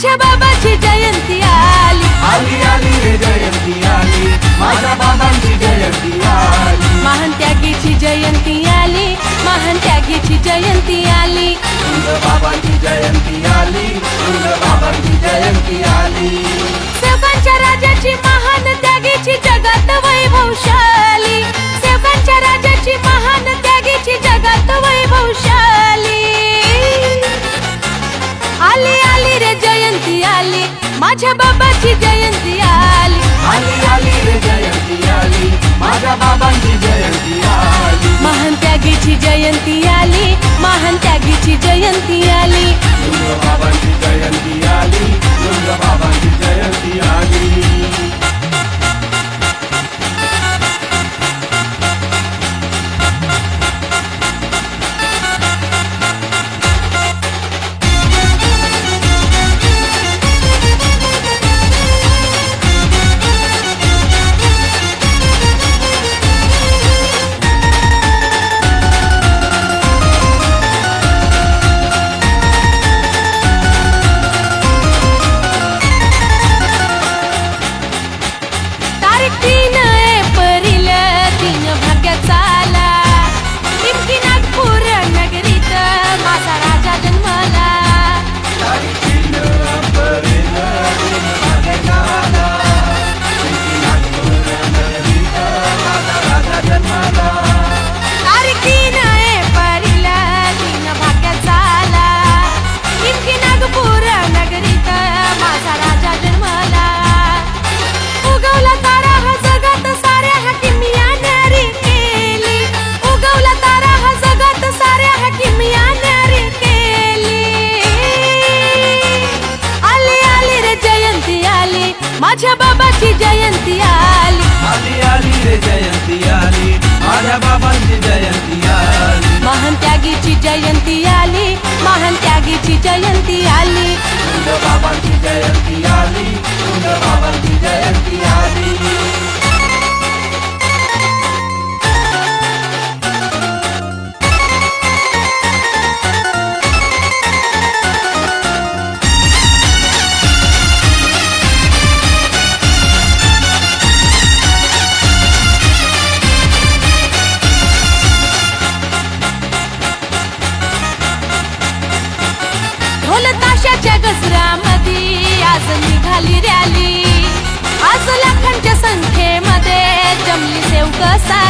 잡아 বাবাজি জয়ন্তী। जयंती आली. आली आली रे जयंती आली. माझ्या बाबांची जयंती आली. महान त्यागीची जयंती आली महान त्यागीची जयंती आली. तुझ्या बाबांची जयंती आली बाबांची जयंती आली. first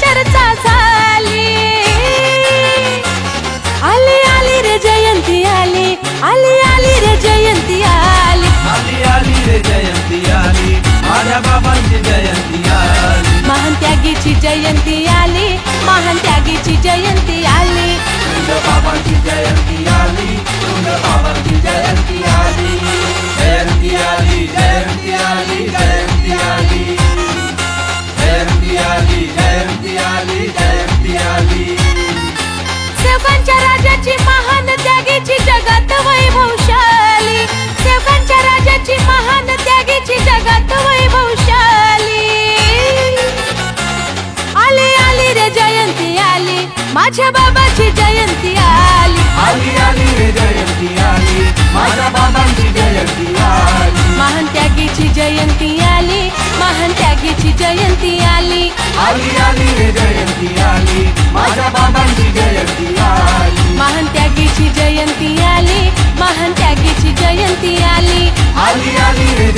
chara chara chara माझ्या बाबाची जयंती आली. आली आली रे जयंती आली. माझ्या बाबांची जयंती आली. महान त्यागीची जयंती आली. महान त्यागीची जयंती आली. आली आली रे जयंती आली. माझ्या बाबांची जयंती आली. महान त्यागीची जयंती आली. महान त्यागीची जयंती आली. आली आली रे